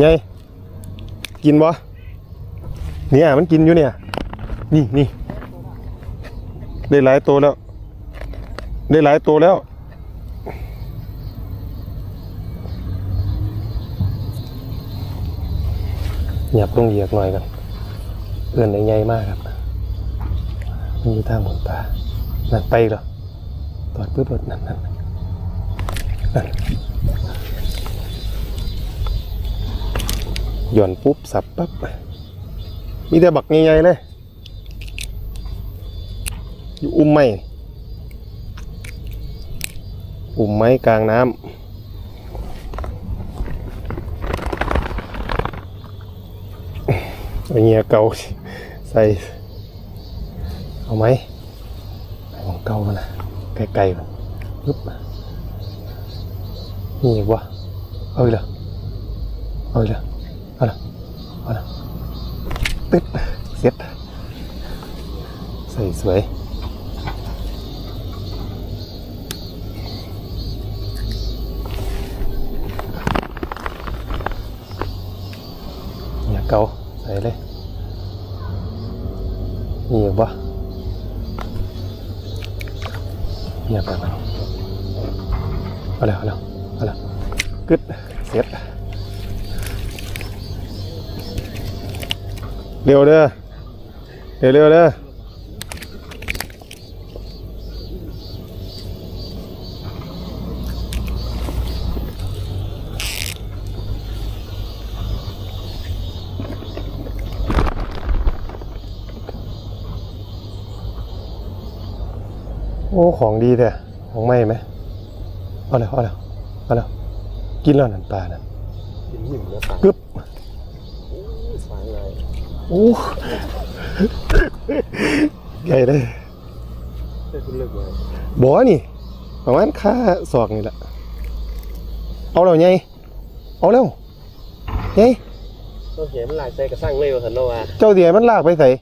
ไงกินบ่เนี่ยมันกินอยู่เนี่ย นี่นี่ได้หลายตัวแล้ว ได้หลายตัวแล้ว หยับลงเหยียกหน่อยกันเอื่อนใหญ่มากครับมันอยู่ทางหมนป่านั่นไปเหรอตอดปึ๊บรถนั่นนั่นนั่น หย่อนปุ๊บสับปั๊บมีแต่บักใหญ่ๆเลย อยู่อุ้มไม้อุ้มไม้กลางน้ำเอาเงียเก่าใส่ เอาไหมไอ้ของเก่ามันะไกลๆมันปึ๊บนี่วะเอาอีกแล้วเอาอีกแล้ว เอาละเอาละตึ๊ดเสร็จใส่สวยเงียเก่าใส่เลยนี่อีกวะเงียบไปมันเอาแล้วเอาแล้วเอาแล้วกึดเสร็จ เร็วเด้อเร็วเร็วเด้อโอ้ ของดีแท้ของไม่ไหมเอาแล้วเอาแล้วเอาแล้วกินแล้วนั่นปลานั่นกินหิมแล้วตายกึบสายเลย โอ้ใหญ่เลยได้คุณเลิกเลยบ่นี่ ประมาณค่าศอกนี่แหละ เอาแล้วไงเอาแล้วไง ต้องเห็นมันหลายใจกระสั่งเลยว่าสันโนว่า เจ้าเดียมันลากไปใส่